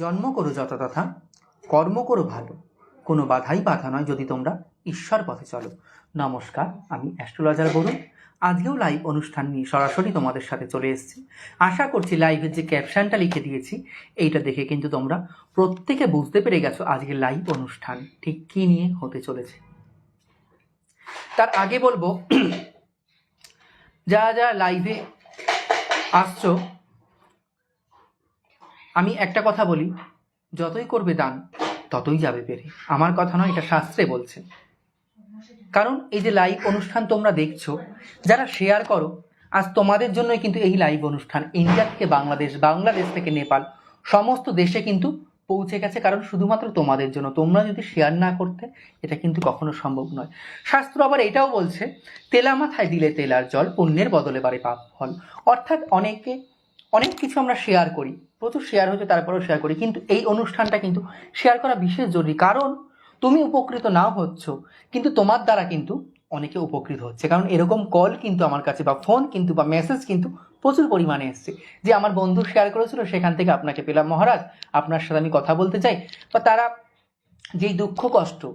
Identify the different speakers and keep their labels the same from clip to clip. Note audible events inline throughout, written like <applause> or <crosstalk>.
Speaker 1: জন্ম করো যত তথা কর্ম করো ভালো। কোনো বাধাই বাধা নয় যদি তোমরা ঈশ্বর পথে চলো। নমস্কার, আমি অ্যাস্ট্রোলজার বরুণ আজকেও লাইভ অনুষ্ঠান নিয়ে সরাসরি তোমাদের সাথে চলে এসেছি। আশা করছি লাইভের যে ক্যাপশনটা লিখে দিয়েছি, এইটা দেখে কিন্তু তোমরা প্রত্যেকে বুঝতে পেরে গেছো আজকের লাইভ অনুষ্ঠান ঠিক কী নিয়ে হতে চলেছে। তার আগে বলব যারা যারা লাইভে আসছো আমি একটা কথা বলি, যতই করবে দান, ততই যাবে বেড়ে আমার কথা নয়, এটা শাস্ত্রে বলছে। কারণ এই যে লাইভ অনুষ্ঠান তোমরা দেখছ, যারা শেয়ার করো, আজ তোমাদের জন্যই কিন্তু এই লাইভ অনুষ্ঠান। ইন্ডিয়া থেকে বাংলাদেশ বাংলাদেশ থেকে নেপাল, সমস্ত দেশে কিন্তু পৌঁছে গেছে, কারণ শুধুমাত্র তোমাদের জন্য। তোমরা যদি শেয়ার না করতে, এটা কিন্তু কখনো সম্ভব নয়। শাস্ত্র আবার এটাও বলছে, তেলা মাথায় দিলে তেলার জল পুণ্যের বদলে বাড়ে পাপ ফল। অর্থাৎ অনেকে, অনেক কিছু আমরা শেয়ার করি। প্রচুর শেয়ার হয়েছে, তারপরেও শেয়ার করি। কিন্তু এই অনুষ্ঠানটা কিন্তু শেয়ার করা বিশেষ জরুরি। কারণ তুমি উপকৃত নাও হচ্ছ, কিন্তু তোমার দ্বারা কিন্তু অনেকে উপকৃত হচ্ছে। কারণ এরকম কল কিন্তু আমার কাছে বা ফোন কিন্তু বা মেসেজ কিন্তু প্রচুর পরিমাণে এসছে। যে আমার বন্ধু শেয়ার করেছিল, সেখান থেকে আপনাকে পেলাম। মহারাজ, আপনার সাথে আমি কথা বলতে চাই। বা তারা যেই দুঃখ, কষ্ট,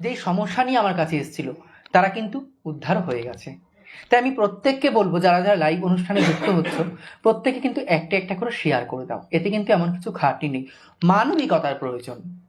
Speaker 1: যেই সমস্যা নিয়ে আমার কাছে এসেছিল, তারা কিন্তু উদ্ধার হয়ে গেছে। তাই আমি প্রত্যেককে বলব, যারা যারা লাইভ অনুষ্ঠানে যুক্ত হচ্ছে, প্রত্যেকে কিন্তু একটা একটা করে শেয়ার করে দাও। এতে কিন্তু এমন কিছু খাটি নেই। মানবিকতার প্রয়োজন।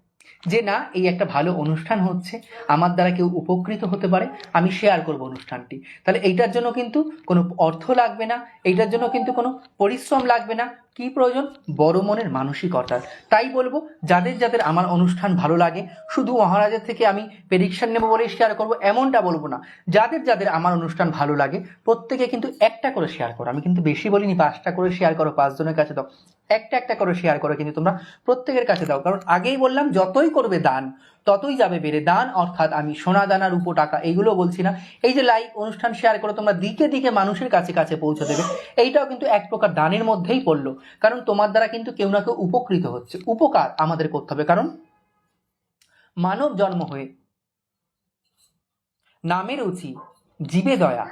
Speaker 1: যে না, এই একটা ভালো অনুষ্ঠান হচ্ছে, আমার দ্বারা কেউ উপকৃত হতে পারে, আমি শেয়ার করব অনুষ্ঠানটি। তাহলে এইটার জন্য কিন্তু কোনো অর্থ লাগবে না, এইটার জন্য কিন্তু কোনো পরিশ্রম লাগবে না। কি প্রয়োজন? বড় মনের মানসিকতার। তাই বলব, যাদের যাদের আমার অনুষ্ঠান ভালো লাগে, শুধু মহারাজের থেকে আমি প্রেডিকশন নেব বলেই শেয়ার করব, এমনটা বলব না। যাদের যাদের আমার অনুষ্ঠান ভালো লাগে, প্রত্যেকে কিন্তু একটা করে শেয়ার করো। আমি কিন্তু বেশি বলিনি পাঁচটা করে শেয়ার করো, পাঁচজনের কাছে দাও একটা একটা করে শেয়ার করো কিন্তু তোমরা প্রত্যেকের কাছে দাও। কারণ আগেই বললাম, যতই করবে দান, ততই যাবে বেড়ে। দান অর্থাৎ আমি সোনা, দানা, রূপো, টাকা এইগুলো বলছি না। এই যে লাইভ অনুষ্ঠান শেয়ার করে, তোমরা দিকে দিকে মানুষের কাছে কাছে পৌঁছে দেবে। এইটাও কিন্তু এক প্রকার দানের মধ্যেই পড়ল। কারণ তোমার দ্বারা কিন্তু কেউ না কেউ উপকৃত হচ্ছে। উপকার আমাদের করতে হবে। কারণ মানব জন্ম হয়ে নামের উচি, জীবে দয়া,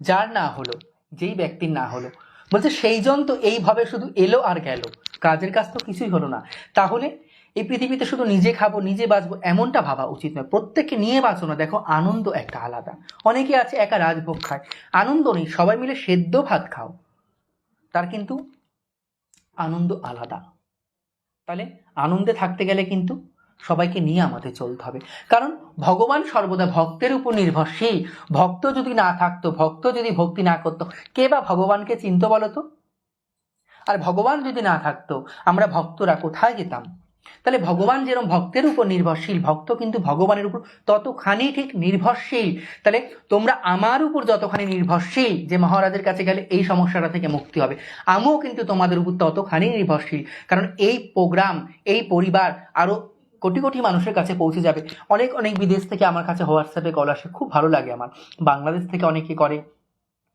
Speaker 1: যার না হলো, যেই ব্যক্তির না হলো। বলছে সেই জন তো এইভাবে শুধু এলো আর গেল। কাজের কাজ তো কিছুই হলো না। তাহলে এই পৃথিবীতে শুধু নিজে খাব, নিজে বাঁচবো, এমনটা ভাবা উচিত নয়। প্রত্যেককে নিয়ে বাঁচো না। দেখো, আনন্দ একটা আলাদা। অনেকে আছে একা রাজভোগ খায়। আনন্দ নেই, সবাই মিলে সেদ্ধ ভাত খাও। তার কিন্তু আনন্দ আলাদা। তাহলে আনন্দে থাকতে গেলে কিন্তু সবাইকে নিয়ে আমাদের চলতে হবে। কারণ ভগবান সর্বদা ভক্তের উপর নির্ভরশীল। ভক্ত যদি না থাকতো, ভক্ত যদি ভক্তি না করতো, কে বা ভগবানকে চিনতো বলো তো? আর ভগবান যদি না থাকতো, আমরা ভক্তরা কোথায় যেতাম? তাহলে ভগবান যেরকম ভক্তের উপর নির্ভরশীল, ভক্ত কিন্তু ভগবানের উপর ততখানি ঠিক নির্ভরশীল। তাহলে তোমরা আমার উপর যতখানি নির্ভরশীল যে মহারাজের কাছে গেলে এই সমস্যাটা থেকে মুক্তি হবে। আমিও কিন্তু তোমাদের উপর ততখানি নির্ভরশীল। কারণ এই প্রোগ্রাম এই পরিবার আরও কোটি কোটি মানুষের কাছে পৌঁছে যাবে। অনেক অনেক বিদেশ থেকে আমার কাছে হোয়াটসঅ্যাপে কল আসে। খুব ভালো লাগে আমার। বাংলাদেশ থেকে অনেকে করে।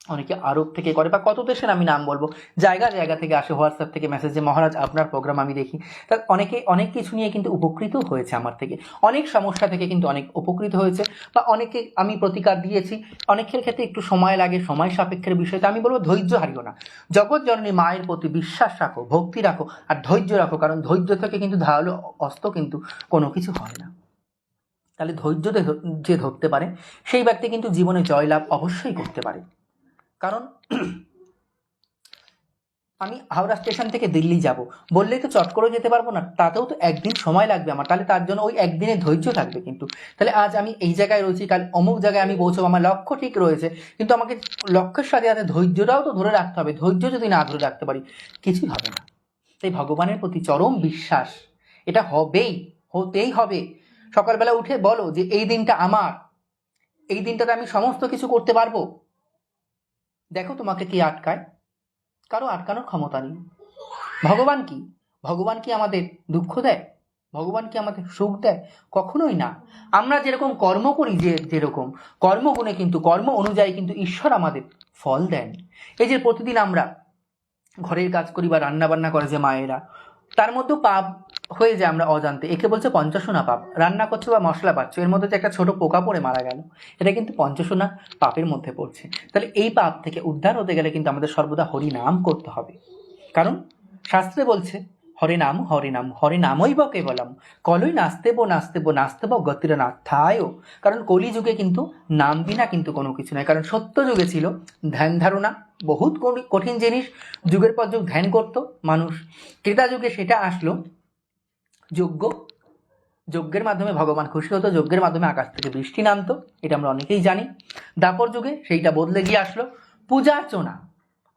Speaker 1: অনেকে আরব থেকে করে বা কত দেশের আমি নাম বলব, জায়গা জায়গা থেকে আসে হোয়াটসঅ্যাপ থেকে মেসেজ যে, মহারাজ, আপনার প্রোগ্রাম আমি দেখি। তা অনেকে, অনেক কিছু নিয়ে কিন্তু উপকৃত হয়েছে আমার থেকে। অনেক সমস্যা থেকে কিন্তু অনেক উপকৃত হয়েছে বা অনেকে আমি প্রতিকার দিয়েছি। অনেকের ক্ষেত্রে একটু সময় লাগে, সময় সাপেক্ষের বিষয়তে আমি বলব, ধৈর্য হারিও না। জগৎ জননী মায়ের প্রতি বিশ্বাস রাখো, ভক্তি রাখো আর ধৈর্য রাখো, কারণ ধৈর্য থেকে কিন্তু ধারালো অস্ত কিন্তু কোনো কিছু হয় না। তাহলে ধৈর্য যে ধরতে পারে, সেই ব্যক্তি কিন্তু জীবনে জয়লাভ অবশ্যই করতে পারে। কারণ আমি হাওড়া স্টেশন থেকে দিল্লি যাব। বললেই তো চট করে যেতে পারব না, তাতেও তো একদিন সময় লাগবে আমার, তাহলে তার জন্য ওই একদিনে ধৈর্য থাকবে কিন্তু। তাহলে আজ আমি এই জায়গায় রয়েছি, কাল অমুক জায়গায় আমি পৌঁছবো, আমার লক্ষ্য ঠিক রয়েছে, কিন্তু আমাকে লক্ষ্যের সাথে সাথে ধৈর্যটাও তো ধরে রাখতে হবে, ধৈর্য যদি না ধরে রাখতে পারি, কিছুই হবে না। তাই ভগবানের প্রতি চরম বিশ্বাস, এটা হবেই, হতেই হবে। সকালবেলা উঠে বলো যে, এই দিনটা আমার, এই দিনটাতে আমি সমস্ত কিছু করতে পারব? দেখো তোমাকে কি আটকায়। কারও আটকানোর ক্ষমতা নেই। ভগবান কি? ভগবান কি আমাদের দুঃখ দেয়? ভগবান কি আমাদের সুখ দেয়? কখনোই না। আমরা যেরকম কর্ম করি যে যেরকম, কর্মগুণে কিন্তু, কর্ম অনুযায়ী কিন্তু ঈশ্বর আমাদের ফল দেন। এই যে প্রতিদিন আমরা ঘরের কাজ করি বা রান্নাবান্না করে যে মায়েরা, তার মধ্যেও পাপ হয়ে যায় আমরা অজান্তে। একে বলছে পঞ্চাশোনা পাপ। রান্না করছ বা মশলা পাচ্ছ। এর মধ্যে যে একটা ছোট পোকা পড়ে মারা গেল। এটা কিন্তু পঞ্চাশোনা পাপের মধ্যে পড়ছে। তাহলে এই পাপ থেকে উদ্ধার হতে গেলে কিন্তু আমাদের সর্বদা হরি নাম করতে হবে। কারণ শাস্ত্রে বলছে হরে নাম হরে নাম হরে নামই বা কেবলম। কলই নাস্তেব নাস্তেব নাস্তেব গতির নাথায় কারণ কলিযুগে কিন্তু নাম বিনা কিন্তু কোনো কিছু নয় কারণ সত্য যুগে ছিল ধ্যান ধারণা। বহুত কঠি- কঠিন জিনিস। যুগের পর যুগ ধ্যান করতো মানুষ। ক্রেতা যুগে সেটা আসলো যজ্ঞ। যজ্ঞের মাধ্যমে ভগবান খুশি হতো, যজ্ঞের মাধ্যমে আকাশ থেকে বৃষ্টি নামতো, এটা আমরা অনেকেই জানি। দাপর যুগে সেইটা বদলে গিয়ে আসলো। পূজার্চনা,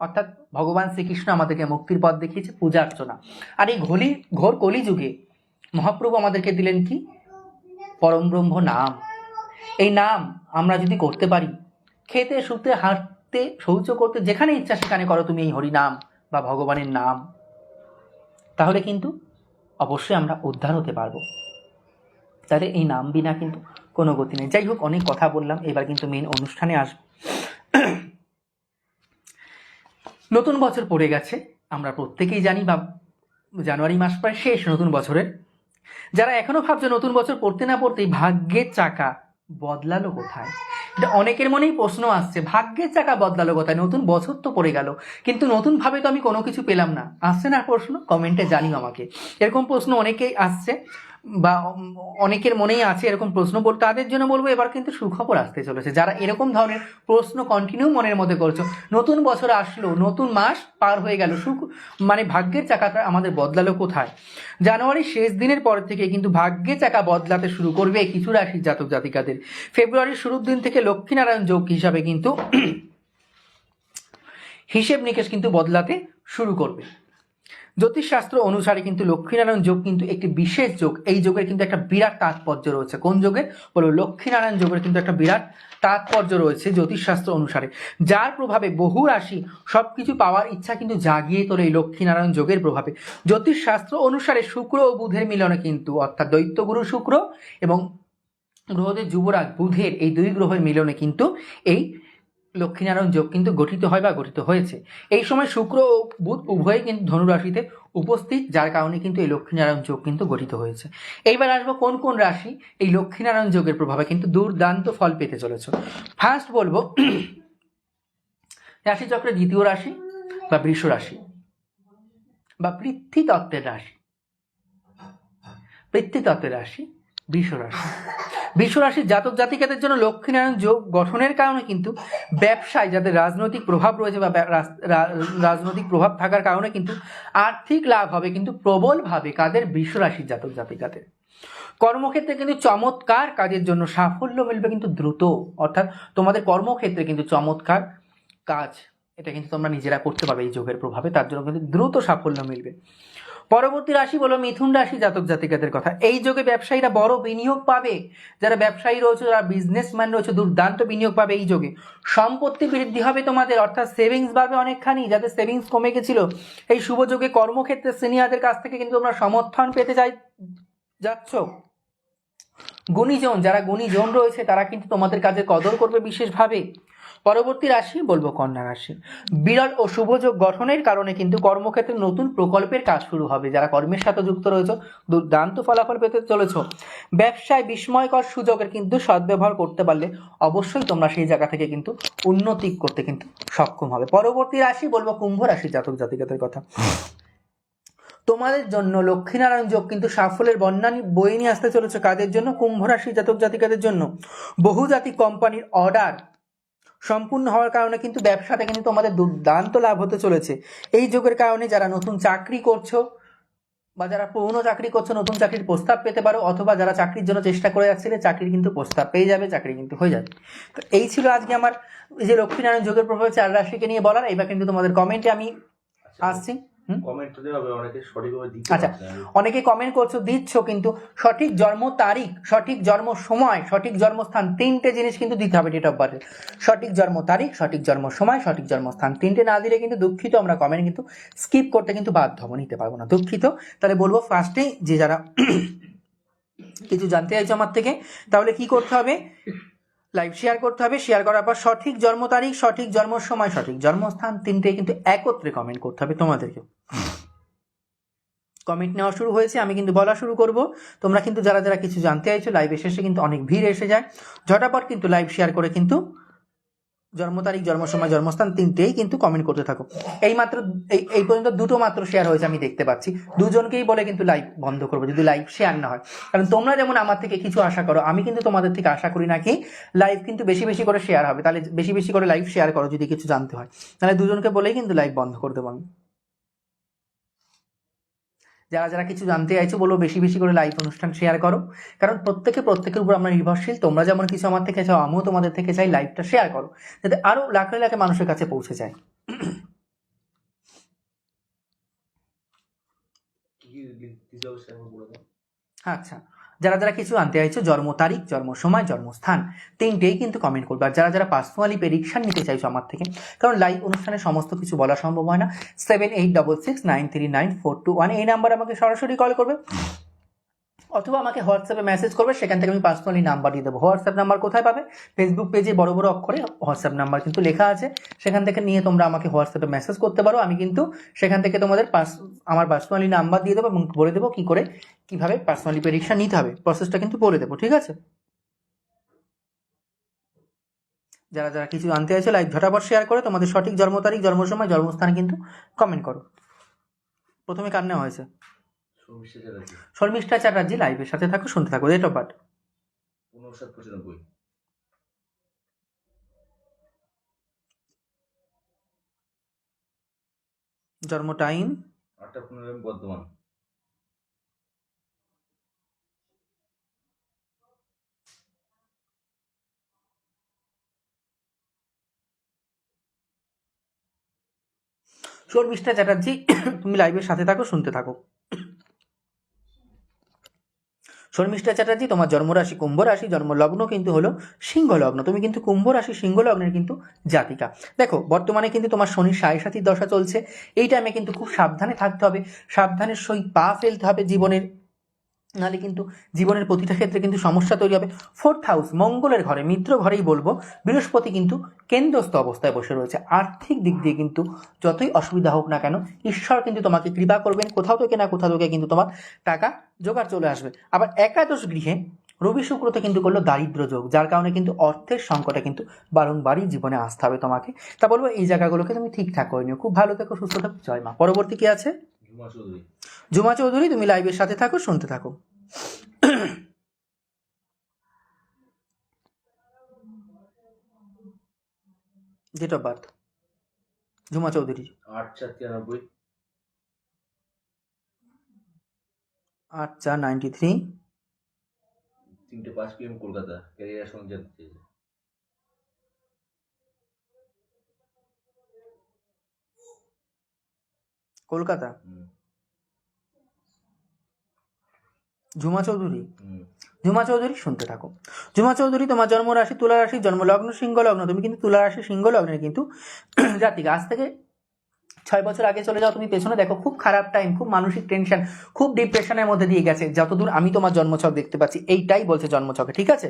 Speaker 1: অর্থাৎ ভগবান শ্রীকৃষ্ণ আমাদেরকে মুক্তির পথ দেখিয়েছে, পূজার্চনা। আর এই ঘলি, ঘোর কলি যুগে মহাপ্রভু আমাদেরকে দিলেন কি? পরম ব্রহ্ম নাম। এই নাম আমরা যদি করতে পারি, খেতে, শুতে, হাঁটতে, শৌচ করতে, যেখানে ইচ্ছা সেখানে করো তুমি এই হরি নাম বা ভগবানের নাম। তাহলে কিন্তু অবশ্যই আমরা উদ্ধার হতে পারব। তাহলে এই নাম বিনা কিন্তু কোনো গতি নেই। যাই হোক, অনেক কথা বললাম, এবার কিন্তু মেন অনুষ্ঠানে আসব। নতুন বছর পড়ে গেছে, আমরা প্রত্যেকেই জানি বা জানুয়ারি মাস প্রায় শেষ নতুন বছরের। যারা এখনও ভাবছে নতুন বছর পড়তে না পড়তেই ভাগ্যের চাকা বদলালো কোথায়? এটা অনেকের মনেই প্রশ্ন আসছে, ভাগ্যের চাকা বদলালো কোথায়? নতুন বছর তো পড়ে গেল, কিন্তু নতুনভাবে তো আমি কোনো কিছু পেলাম না। আসছে না প্রশ্ন? কমেন্টে জানিও আমাকে। এরকম প্রশ্ন অনেকেই আসছে। বা অনেকের মনেই আছে এরকম প্রশ্ন তাদের জন্য বলব এবার কিন্তু সুখবর আসতে চলেছে। যারা এরকম ধরনের প্রশ্ন কন্টিনিউ মনের মধ্যে করছ, নতুন বছর আসলো, নতুন মাস পার হয়ে গেল, সুখ মানে ভাগ্যের চাকাটা আমাদের বদলালো কোথায়? জানুয়ারির শেষ দিনের পর থেকে কিন্তু ভাগ্যের চাকা বদলাতে শুরু করবে কিছু রাশির জাতক জাতিকাদের। ফেব্রুয়ারির শুরুর দিন থেকে লক্ষ্মীনারায়ণ যোগ হিসাবে কিন্তু <clears throat> হিসেব নিকেশ কিন্তু বদলাতে শুরু করবে। জ্যোতিষশাস্ত্র অনুসারে কিন্তু লক্ষ্মীনারায়ণ যোগ কিন্তু একটি বিশেষ যোগ। এই যোগের কিন্তু একটা বিরাট তাৎপর্য রয়েছে। কোন যোগের বলো, লক্ষ্মীনারায়ণ যোগের কিন্তু একটা বিরাট তাৎপর্য রয়েছে জ্যোতিষশাস্ত্র অনুসারে। যার প্রভাবে বহু রাশি সব কিছু পাওয়ার ইচ্ছা কিন্তু জাগিয়ে তোলে এই লক্ষ্মীনারায়ণ যোগের প্রভাবে। জ্যোতিষশাস্ত্র অনুসারে শুক্র ও বুধের মিলনে কিন্তু, অর্থাৎ দৈত্যগুরু শুক্র এবং গ্রহদের যুবরাজ বুধের এই দুই গ্রহের মিলনে কিন্তু এই লক্ষ্মীনারায়ণ যোগ কিন্তু গঠিত হয় বা গঠিত হয়েছে। এই সময় শুক্র ও বুধ উভয়ই কিন্তু ধনুরাশিতে উপস্থিত, যার কারণে কিন্তু এই লক্ষ্মীনারায়ণ যোগ কিন্তু গঠিত হয়েছে। এইবার আসব কোন কোন রাশি এই লক্ষ্মীনারায়ণ যোগের প্রভাবে কিন্তু দুর্দান্ত ফল পেতে চলেছে। ফার্স্ট বলব, <clears throat> রাশিচক্রের দ্বিতীয় রাশি বা বৃষ রাশি বা পৃথ্বী তত্ত্বের রাশি। পৃথ্বী তত্ত্বের রাশি বৃষ রাশি বৃষ রাশির জাতক জাতিকাদের জন্য লক্ষ্মীনারায়ণ যোগ গঠনের কারণে কিন্তু ব্যবসায় যাদের রাজনৈতিক প্রভাব রয়েছে বা রাজনৈতিক প্রভাব থাকার কারণে কিন্তু আর্থিক লাভ হবে কিন্তু প্রবলভাবে কাদের? বৃষ রাশির জাতক জাতিকাদের। কর্মক্ষেত্রে কিন্তু চমৎকার কাজের জন্য সাফল্য মিলবে কিন্তু দ্রুত। অর্থাৎ তোমাদের কর্মক্ষেত্রে কিন্তু চমৎকার কাজ। এটা কিন্তু তোমরা নিজেরা করতে পারবে এই যোগের প্রভাবে। তার জন্য কিন্তু দ্রুত সাফল্য মিলবে। পরবর্তী রাশি বলো মিথুন রাশি জাতক জাতিকাদের কথা। এই যোগে ব্যবসায়ীরা বড় বিনিয়োগ পাবে। যারা ব্যবসায়ী রয়েছে, যারা বিজনেসম্যান রয়েছে, দুর্দান্ত বিনিয়োগ পাবে এই যোগে। সম্পত্তি বৃদ্ধি হবে তোমাদের, অর্থাৎ সেভিংস বাড়বে অনেকখানি। যাদের সেভিংস কমে গেছিল, এই শুভ যোগে কর্মক্ষেত্রে সিনিয়রদের কাছ থেকে কিন্তু তোমরা সমর্থন পেতে চাই যাচ্ছ। গুণীজন, যারা গুণীজন রয়েছে, তারা কিন্তু তোমাদের কাজে কদর করবে বিশেষভাবে। পরবর্তী রাশি বলব কন্যা রাশি। বিরল ও শুভযোগ গঠনের কারণে কিন্তু কর্মক্ষেত্রে নতুন প্রকল্পের কাজ শুরু হবে। যারা কর্মের সাথে যুক্ত রয়েছে, দুর্দান্ত ফলাফল পেতে চলেছ। ব্যবসায় বিস্ময়কর সুযোগের কিন্তু সদ্ব্যবহার করতে পারলে অবশ্যই তোমরা সেই জায়গা থেকে কিন্তু উন্নতি করতে কিন্তু সক্ষম হবে। পরবর্তী রাশি বলব কুম্ভ রাশি, জাতক জাতিকাদের কথা। তোমাদের জন্য লক্ষ্মীনারায়ণ যোগ কিন্তু সাফল্যের বন্যা বয়ে নিয়ে আসতে চলেছে কাদের জন্য? কুম্ভ রাশি, জাতক জাতিকাদের জন্য। বহুজাতিক কোম্পানির অর্ডার সম্পূর্ণ হওয়ার কারণে কিন্তু ব্যবসাটা কিন্তু তোমাদের দুর্দান্ত লাভ হতে চলেছে। এই যুগের কারণে যারা নতুন চাকরি করছ বা যারা পুরনো চাকরি করছ নতুন চাকরির প্রস্তাব পেতে পারো অথবা যারা চাকরির জন্য চেষ্টা করে যাচ্ছিলে চাকরির কিন্তু প্রস্তাব পেয়ে যাবে চাকরি কিন্তু হয়ে যাবে। তো এই ছিল আজকে আমার এই যে লক্ষ্মীনারায়ণ যোগের প্রভাবে চার রাশিকে নিয়ে বলার এবার কিন্তু তোমাদের কমেন্টে আমি আসছি। হুম?
Speaker 2: কমেন্ট তো দেওয়া হবে অনেকে সঠিকভাবে দিতে
Speaker 1: আচ্ছা। অনেকে কমেন্ট করছ দিচ্ছ কিন্তু সঠিক জন্ম তারিখ সঠিক জন্ম সময় সঠিক জন্মস্থান তিনটে জিনিস কিন্তু দিতে হবে ডেট অফ বার্থে সঠিক জন্ম তারিখ সঠিক জন্ম সময় সঠিক জন্মস্থান তিনটে না দিলে কিন্তু দুঃখিত আমরা কমেন্ট কিন্তু স্কিপ করতে কিন্তু বাধ্য হব নিতে পারব না। দুঃখিত? তাহলে বলব ফার্স্টে যে যারা <coughs> কিছু জানতে চাইছো আমার থেকে তাহলে কি করতে হবে? লাইভ শেয়ার করতে হবে শেয়ার করার পর সঠিক জন্ম তারিখ, সঠিক জন্ম সময়, সঠিক জন্মস্থান তিনটে কিন্তু একত্রে কমেন্ট করতে হবে তোমাদেরকে কমেন্ট নেওয়া শুরু হয়েছে, আমি কিন্তু বলা শুরু করব। তোমরা কিন্তু যারা যারা কিছু জানতে চাইছো লাইভ শেষে কিন্তু অনেক ভিড় এসে যায়। ঝটাপট কিন্তু লাইভ শেয়ার করে কিন্তু জন্ম তারিখ, জন্ম সময়, জন্মস্থান তিনটেই কিন্তু কমেন্ট করতে থাকো। এই মাত্র, এই এই পর্যন্ত দুটো মাত্র শেয়ার হয়েছে আমি দেখতে পাচ্ছি। দুজনকেই বলে কিন্তু লাইভ বন্ধ করব, যদি লাইভ শেয়ার না হয়। কারণ তোমরা যেমন আমার থেকে কিছু আশা করো, আমি কিন্তু তোমাদের থেকে আশা করি নাকি লাইভ কিন্তু বেশি বেশি করে শেয়ার হবে। তাহলে বেশি বেশি করে লাইভ শেয়ার করো যদি কিছু জানতে হয়। তাহলে দুজনকে বলেই কিন্তু লাইভ বন্ধ করে দেবো আমি। যারা যারা কিছু জানতে চাইছো বলো বেশি বেশি করে লাইভ অনুষ্ঠান শেয়ার করো কারণ প্রত্যেকে প্রত্যেকের উপর আমরা নির্ভরশীল তোমরা যেমন কিছু আমার থেকে চাও আমিও তোমাদের থেকে চাই লাইভটা শেয়ার করো যাতে আরও লাখ লাখে মানুষের কাছে পৌঁছে যায় আচ্ছা যারা যারা কিছু আনতে চাইছো, জন্ম তারিখ, জন্ম সময়, জন্মস্থান, তিনটেই কিন্তু কমেন্ট করবে। আর যারা যারা পার্সোনালি প্রেডিকশান নিতে চাইছো আমার থেকে, কারণ লাইভ অনুষ্ঠানে সমস্ত কিছু বলা সম্ভব হয় না seven eight double six nine three nine four two one এই নাম্বার আমাকে সরাসরি কল করবে। অথবা আমাকে হোয়াটসঅ্যাপে মেসেজ করবে, সেখান থেকে আমি পার্সোনালি নাম্বার দিয়ে দেবো। হোয়াটসঅ্যাপ নাম্বার কোথায় পাবে? ফেসবুক পেজে বড় বড় অক্ষরে হোয়াটসঅ্যাপ নাম্বার কিন্তু লেখা আছে। সেখান থেকে নিয়ে তোমরা আমাকে হোয়াটসঅ্যাপে মেসেজ করতে পারো। আমি কিন্তু সেখান থেকে তোমাদের পার্স আমার পার্সোনালি নাম্বার দিয়ে দেবো এবং বলে দেবো কী করে, কীভাবে পার্সোনালি পরীক্ষা নিতে হবে। প্রসেসটা কিন্তু বলে দেবো, ঠিক আছে? যারা যারা কিছু জানতে চাইছো লাইভ ঝটাপট শেয়ার করে, তোমাদের সঠিক জন্ম তারিখ, জন্ম সময়, জন্মস্থান কিন্তু কমেন্ট করো। প্রথমে কার নেওয়া হয়েছে? শর্মিষ্ঠা চ্যাটার্জি লাইভের সাথে থাকো শুনতে থাকো ডেট অফ বার্থ
Speaker 2: পনেরো সাত পঁচানব্বই।
Speaker 1: জন্ম টাইম
Speaker 2: আটটা পনেরো বর্ধমান।
Speaker 1: শর্মিষ্ঠা চ্যাটার্জি তুমি লাইভের সাথে থাকো শুনতে থাকো। শর্মিষ্ঠা চ্যাটার্জি, তোমার জন্মরাশি কুম্ভ রাশি জন্মলগ্ন কিন্তু হলো সিংহ লগ্ন তুমি কিন্তু কুম্ভ রাশি সিংহ লগ্নের কিন্তু জাতিকা। দেখো, বর্তমানে কিন্তু তোমার শনির সাড়ে সাতির দশা চলছে। এই টাইমে কিন্তু খুব সাবধানে থাকতে হবে। সাবধানের সই পা ফেলতে হবে জীবনের। নাহলে কিন্তু জীবনের প্রতিটা ক্ষেত্রে কিন্তু সমস্যা তৈরি হবে। ফোর্থ হাউস মঙ্গলের ঘরে, মিত্র ঘরেই বলব, বৃহস্পতি কিন্তু কেন্দ্রস্থ অবস্থায় বসে রয়েছে। আর্থিক দিক দিয়ে কিন্তু যতই অসুবিধা হোক না কেন, ঈশ্বর কিন্তু তোমাকে কৃপা করবেন, কোথাও থেকে না কোথাও থেকে কিন্তু তোমার টাকা জোগাড় চলে আসবে। আবার একাদশ গৃহে, রবি শুক্রতে কিন্তু করল দারিদ্র যোগ, যার কারণে কিন্তু অর্থের সংকটে কিন্তু বারংবারই জীবনে আসতে হবে তোমাকে। তা বলব, এই জায়গাগুলোকে তুমি ঠিকঠাক করে নিও। খুব ভালো থেকো, সুস্থ থাকো। জয় মা। পরবর্তী কি আছে? জুমা চৌধুরী। তুমি লাইভের সাথে থাকো শুনতে থাকো। ডেট অফ বার্থ জুমা চৌধুরী।
Speaker 2: আট চার তিরানব্বই।
Speaker 1: আট চার নাইনটি থ্রি
Speaker 2: তিনটে পাঁচ পিএম কলকাতা ক্যারিয়ার সঙ্গে জানতে চেয়েছে
Speaker 1: কলকাতা? জুমা চৌধুরী? জুমা চৌধুরী শুনতে থাকো। জুমা চৌধুরী তোমার জন্ম রাশি তুলা রাশি জন্মলগ্ন সিংহ লগ্ন তুমি কিন্তু তুলা রাশি সিংহ লগ্নের কিন্তু <clears throat> জাতিকা। আজ থেকে ছয় বছর আগে চলে যাও তুমি পেছনে দেখো খুব খারাপ টাইম খুব মানসিক টেনশন খুব ডিপ্রেশনের মধ্যে দিয়ে গেছে। যতদূর আমি তোমার জন্মছক দেখতে পাচ্ছি এইটাই বলছে জন্মছকে ঠিক আছে?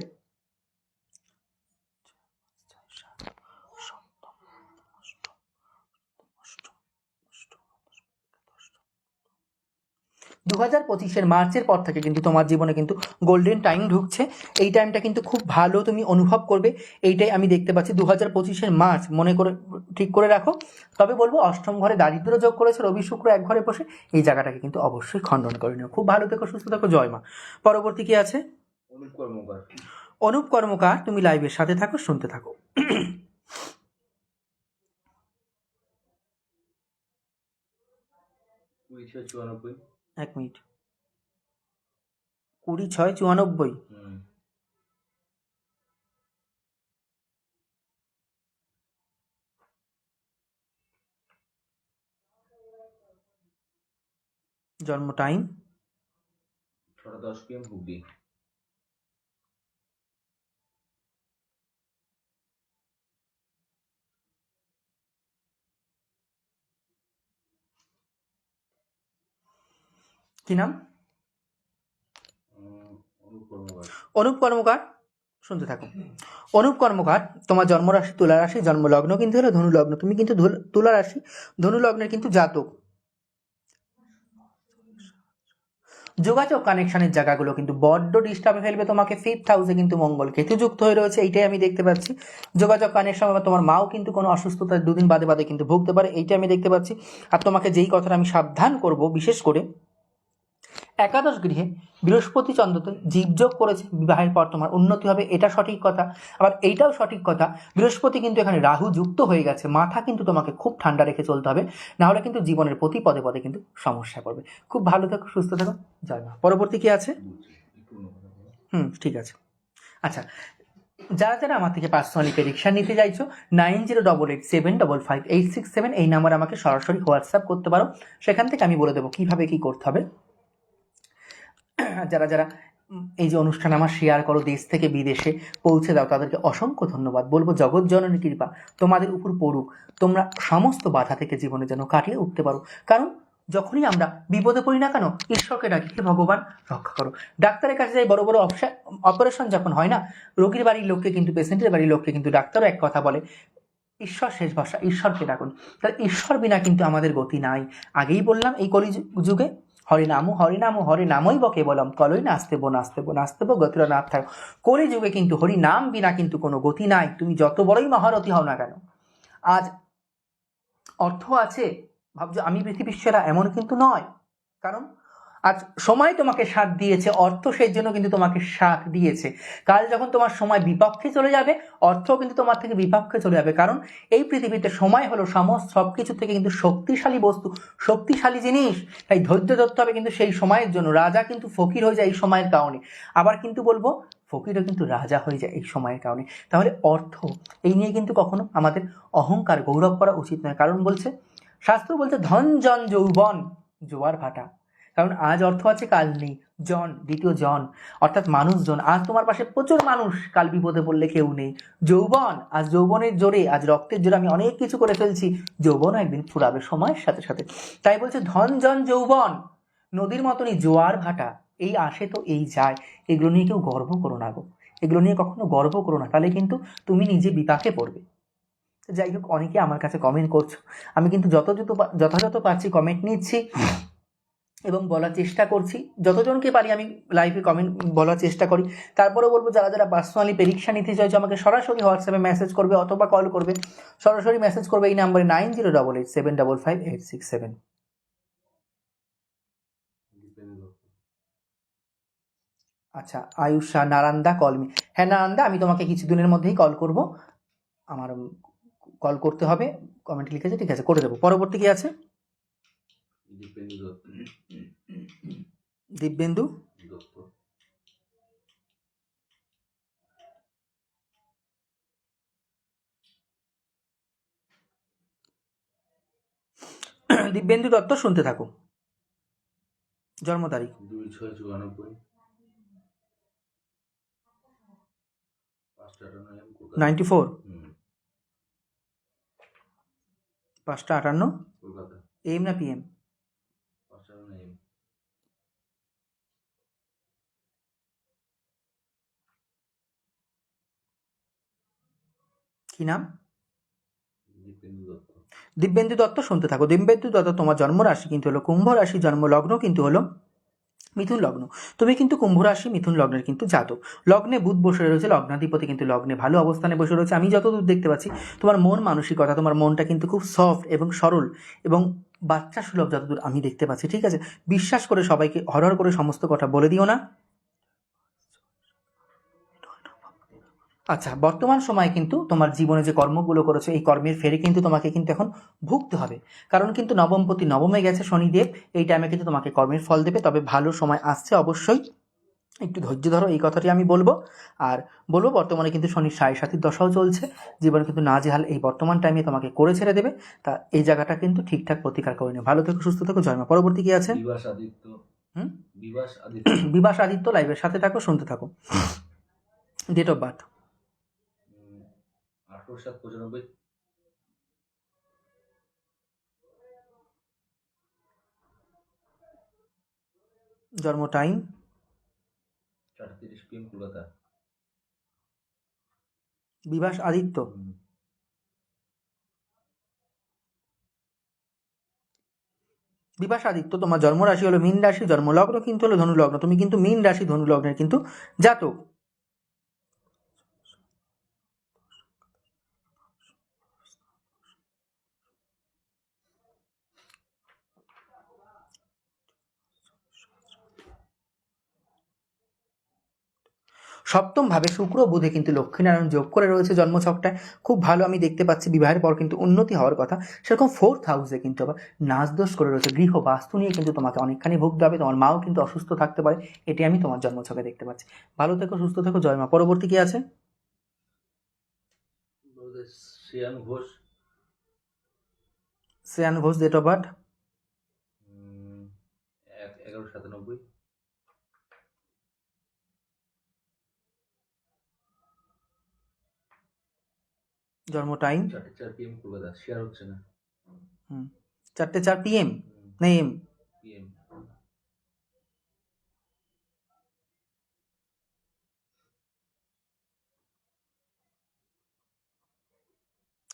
Speaker 1: দু হাজার পঁচিশের মার্চের পর থেকে কিন্তু তোমার জীবনে কিন্তু গোল্ডেন টাইম ঢুকছে। এই টাইমটা কিন্তু খুব ভালো তুমি অনুভব করবে। এইটাই আমি দেখতে পাচ্ছি। দু হাজার পঁচিশের মার্চ, মনে করে, ঠিক করে রাখো। তবে বলব, অষ্টম ঘরে দারিদ্র যোগ করেছে রবি শুক্র এক ঘরে বসে। এই জায়গাটাকে কিন্তু অবশ্যই খণ্ডন করে নিও। খুব ভালো থেকো, সুস্থ থেকো। জয় মা। পরবর্তী কি আছে?
Speaker 2: অনুপ কর্মকার
Speaker 1: তুমি লাইভের সাথে থাকো, শুনতে থাকো।
Speaker 2: ছয় চুরানব্বই
Speaker 1: এক মিনিট। কুড়ি ছয় চুয়ানব্বই। জন্ম টাইম
Speaker 2: ছটা দশ পিএম হুগলি।
Speaker 1: কি নাম?
Speaker 2: অনুপ কর্মকার।
Speaker 1: শুনতে থাকো। অনুপ কর্মকার তোমার জন্মরাশি তুলা রাশি জন্মলগ্ন কিন্তু হলো ধনু লগ্ন তুমি কিন্তু তুলা রাশি ধনু লগ্নের কিন্তু জাতক। যোগাযোগ কানেকশনের জায়গাগুলো কিন্তু বড্ড ডিস্টার্বে ফেলবে তোমাকে। ফিফথ হাউসে কিন্তু মঙ্গল কেতু যুক্ত হয়ে রয়েছে এইটাই আমি দেখতে পাচ্ছি। যোগাযোগ কানেকশন বা তোমার মাও কিন্তু কোনো অসুস্থতার দুদিন বাদে বাদে কিন্তু ভুগতে পারে এইটা আমি দেখতে পাচ্ছি। আর তোমাকে যেই কথাটা আমি সাবধান করব বিশেষ করে একাদশ গৃহে বৃহস্পতি চন্দ্রতে জীবযোগ করেছে, বিবাহের পর তোমার উন্নতি হবে, এটা সঠিক কথা। আবার এইটাও সঠিক কথা, বৃহস্পতি কিন্তু এখানে রাহু যুক্ত হয়ে গেছে, মাথা কিন্তু তোমাকে খুব ঠান্ডা রেখে চলতে হবে নাহলে কিন্তু জীবনের প্রতি পদে পদে কিন্তু সমস্যা করবে খুব ভালো থাকো, সুস্থ থাকো, জয় মা। পরবর্তী কি আছে। হুম, ঠিক আছে। আচ্ছা যারা যারা আমার থেকে পার্সোনালি প্রেডিকশন নিতে চাইছো nine zero double eight seven double five eight six seven এই নাম্বার আমাকে সরাসরি হোয়াটসঅ্যাপ করতে পারো। সেখান থেকে আমি বলে দেবো কীভাবে কী করতে হবে। যারা যারা এই যে অনুষ্ঠান আমার শেয়ার করো দেশ থেকে বিদেশে পৌঁছে দাও, তাদেরকে অসংখ্য ধন্যবাদ। বলব জগৎ জননী কৃপা, তোমাদের উপর পড়ুক। তোমরা সমস্ত বাধা থেকে জীবনে যেন কাটিয়ে উঠতে পারো। কারণ যখনই আমরা বিপদে পড়ি না কেন, ঈশ্বরকে ডাকি, হে ভগবান, রক্ষা করো। ডাক্তারের কাছে যাই, বড় বড় অপারেশন যখন হয় না, রোগীর বাড়ির লোককে কিন্তু পেশেন্টের বাড়ির লোককে কিন্তু ডাক্তারও এক কথা বলে, ঈশ্বর শেষ ভরসা, ঈশ্বরকে ডাকুন। তাহলে ঈশ্বর বিনা কিন্তু আমাদের গতি নাই। আগেই বললাম, এই কলি যুগে হরে হরিনাম হরিনামই নামু কেবলম। কলই নাস্তেব নাস্তেব নাস্তেব, গতির না থাক। কলি যুগে কিন্তু হরিনাম বিনা কিন্তু কোনো গতি নাই। তুমি যত বড়ই মহারথী হও না কেন? আজ অর্থ আছে। ভাবছ, আমি পৃথিবীর সেরা এমন কিন্তু নয়। কারণ আজ সময় তোমাকে সাথ দিয়েছে, অর্থ সেই জন্য কিন্তু তোমাকে সাথ দিয়েছে। কাল যখন তোমার সময় বিপক্ষে চলে যাবে অর্থ কিন্তু তোমার থেকে বিপক্ষে চলে যাবে। কারণ এই পৃথিবীতে সময় হলো সমস্ত সব কিছু থেকে কিন্তু শক্তিশালী বস্তু, শক্তিশালী জিনিস। তাই ধৈর্য ধরতে হবে কিন্তু সেই সময়ের জন্য। রাজা কিন্তু ফকির হয়ে যায় এই সময়ের কারণে। আবার কিন্তু বলব, ফকিরও কিন্তু রাজা হয়ে যায় এই সময়ের কারণে। তাহলে অর্থ, এই নিয়ে কিন্তু কখনো আমাদের অহংকার গৌরব করা উচিত নয়। কারণ বলছে, শাস্ত্র বলছে, ধন, জন, যৌবন, জোয়ার, ভাটা। কারণ আজ অর্থ আছে কাল নেই। জন, দ্বিতীয় জন, অর্থাৎ মানুষজন। আজ তোমার পাশে প্রচুর মানুষ, কাল বিপদে পড়লে কেউ নেই। যৌবন, আজ যৌবনের জোরে, আজ রক্তের জোরে আমি অনেক কিছু করে ফেলছি। যৌবনও একদিন ফুরাবে সময়ের সাথে সাথে। তাই বলছে, ধন, জন, যৌবন, নদীর মতনই জোয়ার ভাটা, এই আসে তো এই যায়। এগুলো নিয়ে কেউ গর্ব করো না গো। এগুলো নিয়ে কখনো গর্ব করো না। তাহলে কিন্তু তুমি নিজে বিপাকে পড়বে। যাই হোক, অনেকে আমার কাছে কমেন্ট করছ। আমি কিন্তু যথাযথ পা- যথাযথ পারছি কমেন্ট নিচ্ছি। এবং বলার চেষ্টা করছি। যতজনকে পারি আমি লাইভে কমেন্ট বলার চেষ্টা করি। তারপরে বলব, যারা যারা পার্সোনালি পরীক্ষা নিতে চাইছো, আমাকে সরাসরি হোয়াটসঅ্যাপে মেসেজ করবে অথবা কল করবে। সরাসরি মেসেজ করবে এই নাম্বারে nine zero double eight seven double five eight six seven আচ্ছা আয়ুষা নারান্দা কল মি হ্যাঁ নারান্দা, আমি তোমাকে কিছুদিনের মধ্যেই কল করব। আমার কল করতে হবে। কমেন্ট লিখেছে, ঠিক আছে, করে দেবো। পরবর্তী কি আছে?
Speaker 2: দত্ত
Speaker 1: দিব্যেন্দু
Speaker 2: দত্ত
Speaker 1: দিব্যেন্দু দত্ত শুনতে থাকো। জন্ম তারিখ।
Speaker 2: দুই ছয় চুরানব্বই পাঁচটা আটান্ন
Speaker 1: নাইনটি ফোর। পাঁচটা আটান্ন।
Speaker 2: কলকাতা।
Speaker 1: এম না পিএম
Speaker 2: পাঁচটা আটান্ন এম
Speaker 1: কি নাম? দিব্যেন্দু দত্ত। শুনতে থাকো। দিব্যেন্দু দত্ত তোমার জন্ম রাশি কিন্তু হলো কুম্ভ রাশি জন্ম লগ্ন কিন্তু হলো মিথুন লগ্ন। তুমি কিন্তু কুম্ভ রাশি মিথুন লগ্নের কিন্তু জাতক। লগ্নে বুধ বসে রয়েছে লগ্নাধিপতি কিন্তু লগ্নে ভালো অবস্থানে বসে রয়েছে। আমি যতদূর দেখতে পাচ্ছি তোমার মন মানসিকতা তোমার মনটা কিন্তু খুব সফট এবং সরল এবং বাচ্চা সুলভ যতদূর আমি দেখতে পাচ্ছি ঠিক আছে? বিশ্বাস করে সবাইকে হরহর করে সমস্ত কথা বলে দিও না। আচ্ছা বর্তমান সময়ে কিন্তু তোমার জীবনে যে কর্মগুলো করেছ এই কর্মের ফেরে কিন্তু তোমাকে কিন্তু এখন ভুগতে হবে। কারণ কিন্তু নবমপতি নবমে গেছে শনিদেব এই টাইমে কিন্তু তোমাকে কর্মের ফল দেবে। তবে ভালো সময় আসছে অবশ্যই। একটু ধৈর্য ধরো এই কথাটি আমি বলব। আর বলব বর্তমানে কিন্তু শনির সাড়ে সাতির দশাও চলছে। জীবনে কিন্তু না জেহাল এই বর্তমান টাইমে তোমাকে করে ছেড়ে দেবে। তা এই জায়গাটা কিন্তু ঠিকঠাক প্রতিকার করে নেবে ভালো থেকো সুস্থ থেকো জয়মা পরবর্তী কি আছে?
Speaker 2: বিবাস আদিত্য। বিবাস আদিত্য। <clears throat>
Speaker 1: বিবাস আদিত্য লাইভের সাথে থাকো শুনতে থাকো। ডেট অফ বার্থ
Speaker 2: আঠারো সাত পঁচানব্বই।
Speaker 1: জন্ম টাইম?
Speaker 2: চারটে তিরিশ পিএম কলকাতা।
Speaker 1: বিবাস আদিত্য।
Speaker 2: হুম,
Speaker 1: বিপাশাদিত্য তোমার জন্মরাশি হলো মীন রাশি জন্মলগ্ন কিন্তু হলো ধনু লগ্ন তুমি কিন্তু মীন রাশি ধনু লগ্নের কিন্তু জাতক। সপ্তম ভাবে শুক্র বুধে কিন্তু লক্ষ্মীনারায়ণ যোগ করে রয়েছে জন্মছকটায়। খুব ভালো আমি দেখতে পাচ্ছি বিবাহের পর কিন্তু উন্নতি হওয়ার কথা। সেরকম ফোর্থ হাউসে কিন্তু আবার নাচ দোষ করে রয়েছে। গৃহ বাস্তু নিয়ে কিন্তু তোমাকে অনেকখানি ভুগতে হবে। তোমার মাও কিন্তু অসুস্থ থাকতে পারে। এটি আমি তোমার জন্মছকে দেখতে পাচ্ছি। ভালো থেকো সুস্থ থেকো। জয় মা। পরবর্তী কি আছে?
Speaker 2: Shreyan Ghosh.
Speaker 1: Shreyan Ghosh date of birth
Speaker 2: এগারো সাতানব্বই।
Speaker 1: জন্ম টাইম
Speaker 2: চারটে চার পিএম কলকাতা শেয়ার হচ্ছে না।
Speaker 1: চারটে চার পিএম না এম
Speaker 2: পিএম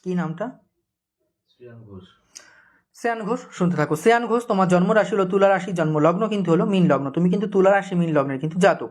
Speaker 1: কি নামটা?
Speaker 2: শ্রেয়ান ঘোষ।
Speaker 1: শ্রেয়ান ঘোষ শুনতে থাকো। শ্রেয়ান ঘোষ তোমার জন্ম রাশি হলো তুলা রাশি জন্ম লগ্ন কিন্তু হলো মীন লগ্ন। তুমি কিন্তু তুলা রাশি মীন লগ্নের কিন্তু জাতক।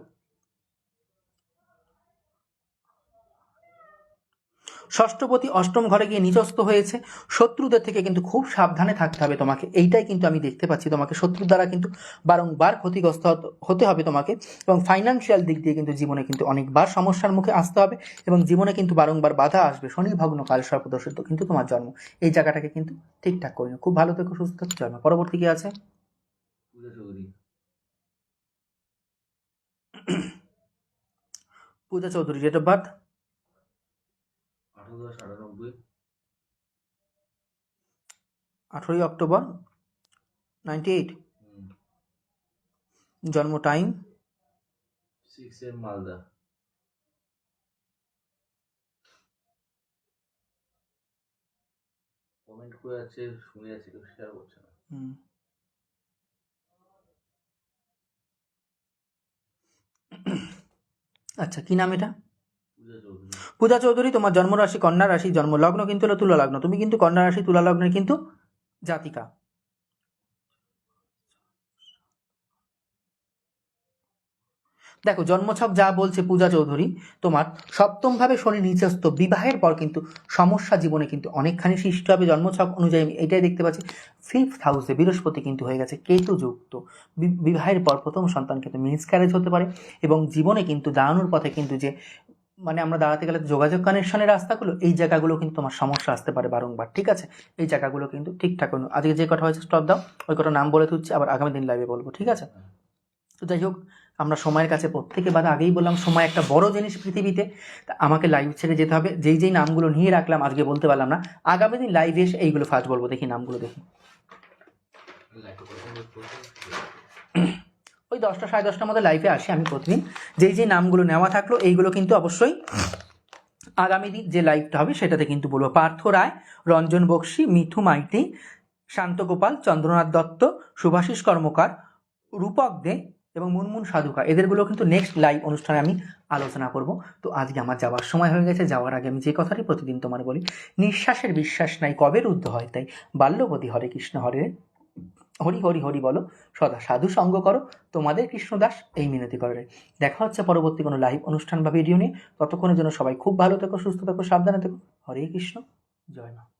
Speaker 1: ষষ্ঠপতি অষ্টম ঘরে গিয়ে নিচস্থ হয়েছে। শত্রুদের থেকে কিন্তু খুব সাবধানে থাকতে হবে তোমাকে। এইটাই কিন্তু আমি দেখতে পাচ্ছি তোমাকে। শত্রুর দ্বারা কিন্তু বারংবার ক্ষতিগ্রস্ত হতে হবে তোমাকে। এবং ফাইন্যান্সিয়াল দিক দিয়ে কিন্তু জীবনে কিন্তু অনেকবার সমস্যার মুখে আসতে হবে এবং জীবনে কিন্তু বারংবার বাধা আসবে। শনি ভগ্ন কাল সর্পদর্শিত কিন্তু তোমার জন্ম। এই জায়গাটাকে কিন্তু ঠিকঠাক করে খুব ভালো থেকো, সুস্থ জন্ম পরবর্তী কি আছে? <clears throat>
Speaker 2: পূজা চৌধুরী
Speaker 1: অফ বার্থ
Speaker 2: আঠারো আটানব্বই
Speaker 1: আঠেরোই অক্টোবর নাইনটি এইট। জন্ম time?
Speaker 2: Six AM Malda. Comment করে আছে শুনে যাচ্ছে কেউ শেয়ার করছে না।
Speaker 1: আচ্ছা কি নাম এটা?
Speaker 2: পূজা চৌধুরী।
Speaker 1: পূজা চৌধুরী, তোমার জন্মরাশি, কন্যা রাশি জন্ম লগ্ন কিন্তু হলো তুলা লগ্ন তুমি কিন্তু কন্যা রাশি তুলা লগ্নের কিন্তু জাতিকা। দেখো, জন্মছক যা বলছে পূজা চৌধুরী, তোমার সপ্তমভাবে শনি নিচস্থ বিবাহের পর কিন্তু সমস্যা জীবনে কিন্তু অনেকখানি সৃষ্টি হবে। জন্মছক অনুযায়ী আমি এটাই দেখতে পাচ্ছি। ফিফথ হাউসে বৃহস্পতি কিন্তু হয়ে গেছে কেতু যুক্ত বিবাহের পর প্রথম সন্তান কিন্তু মিসক্যারেজ হতে পারে এবং জীবনে কিন্তু দাঁড়ানোর পথে কিন্তু যে মানে আমরা দাঁড়াতে গেলে যোগাযোগ কানেকশনের রাস্তাগুলো এই জায়গাগুলো কিন্তু তোমার সমস্যা আসতে পারে বারংবার ঠিক আছে? এই জায়গাগুলো কিন্তু ঠিকঠাক আজকে যে কথা হয়েছে স্টপ দাও ওই কটা নাম বলে তুলছি আবার আগামী দিন লাইভে বলব ঠিক আছে? তো যাই হোক আমরা সময়ের কাছে প্রত্যেকে বাদে আগেই বললাম সময় একটা বড় জিনিস পৃথিবীতে তা আমাকে লাইভ ছেড়ে যেতে হবে। যেই যেই নামগুলো নিয়ে রাখলাম আজকে বলতে পারলাম না। আগামী দিন লাইভে এসে এইগুলো ফার্স্ট বলব দেখি নামগুলো দেখি। ওই দশটা সাড়ে দশটার মধ্যে লাইভে আসি আমি প্রতিদিন। যেই যেই নামগুলো নেওয়া থাকল, এইগুলো কিন্তু অবশ্যই আগামী দিন যে লাইভটা হবে সেটাতে কিন্তু বলব। পার্থ রায়, রঞ্জন বক্সি, মিঠু মাইতি শান্তগোপাল চন্দ্রনাথ দত্ত, শুভাশিস কর্মকার, রূপক দে এবং মুনমুন সাধুকা এদেরগুলো কিন্তু নেক্সট লাইভ অনুষ্ঠানে আমি আলোচনা করব। তো আজকে আমার যাওয়ার সময় হয়ে গেছে। যাওয়ার আগে আমি যে কথাটি প্রতিদিন তোমার বলি, নিঃশ্বাসের বিশ্বাস নাই কবে রুদ্ধ হয় তাই? বাল্যবতী হরে কৃষ্ণ হরে। হরি হরি হরি বলো। সদা সাধু সঙ্গ করো। তোমাদের কৃষ্ণদাস এই মিনতি করে। দেখা হচ্ছে পরবর্তী কোনো লাইভ অনুষ্ঠান বা ভিডিও নিয়ে। ততক্ষণের জন্য সবাই খুব ভালো থেকো, সুস্থ থেকো, সাবধানে থেকো। হরে কৃষ্ণ। জয় মা।